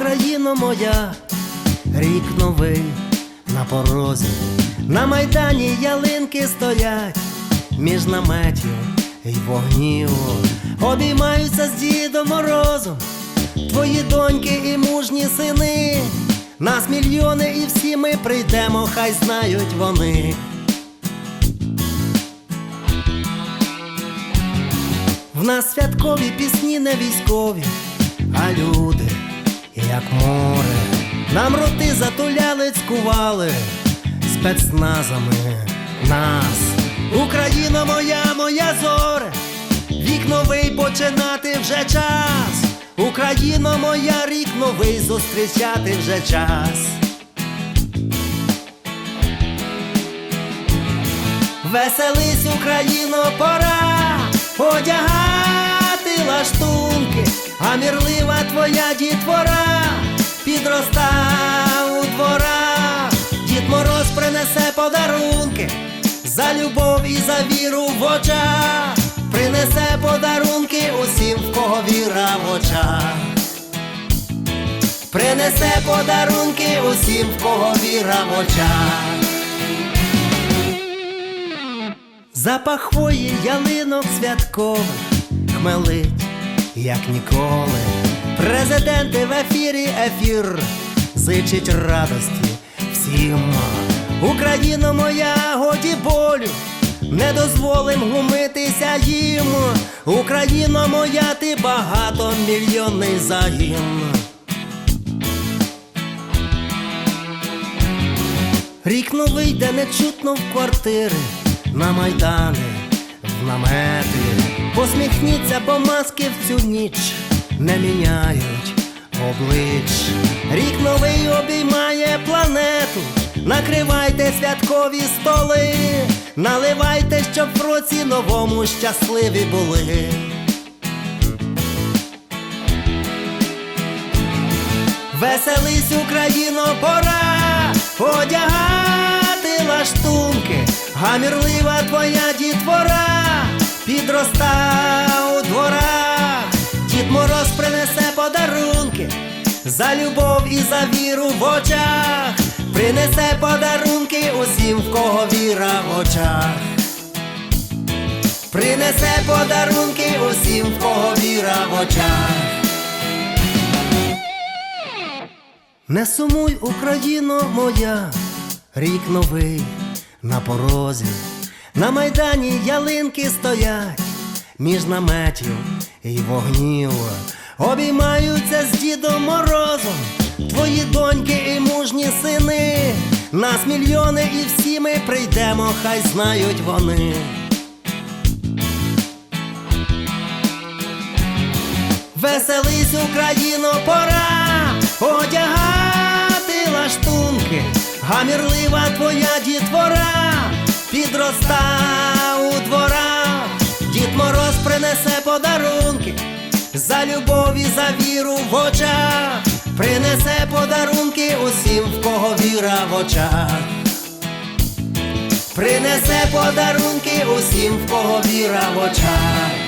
Україно моя, рік новий на порозі, на майдані ялинки стоять, між наметів й вогнів, обіймаються з Дідом Морозом, твої доньки і мужні сини, нас мільйони, і всі ми прийдемо, хай знають вони. В нас святкові пісні не військові, а люди, як море, нам роти затуляли, цькували спецназами нас. Україна моя, моя зоре, вік новий починати вже час. Україна моя, рік новий зустрічати вже час. Веселись, Україно, пора одягати лаштунки, а мірлива твоя дітвора підроста у дворах, Дід Мороз принесе подарунки за любов і за віру в очах, принесе подарунки усім, в кого віра в очах. Принесе подарунки усім, в кого віра в очах. Запах хвої ялинок святкових хмелить, як ніколи. Президенти в ефірі ефір зичить радості всім. Україна моя, годі болю, не дозволим глумитися їм. Україна моя, ти багатомільйонний загін. Рік новий, де не чутно в квартири, на майдани, в намети. Посміхніться, бо маски в цю ніч не міняють облич. Рік новий обіймає планету. Накривайте святкові столи, наливайте, щоб в році новому щасливі були. Веселись, Україно, пора лаштунки, гамірлива твоя дітвора підроста у дворах, Дід Мороз принесе подарунки за любов і за віру в очах, принесе подарунки усім, в кого віра в очах. Принесе подарунки усім, в кого віра в очах. Не сумуй, Україно моя, рік новий на порозі, на майдані ялинки стоять, між наметів і вогнів, обіймаються з Дідом Морозом, твої доньки і мужні сини, нас мільйони, і всі ми прийдемо, хай знають вони. Веселись, Україно, пора гамірлива твоя дітвора підроста у дворах, Дід Мороз принесе подарунки за любов і за віру в очах, принесе подарунки усім, в кого віра в очах. Принесе подарунки усім, в кого віра в очах.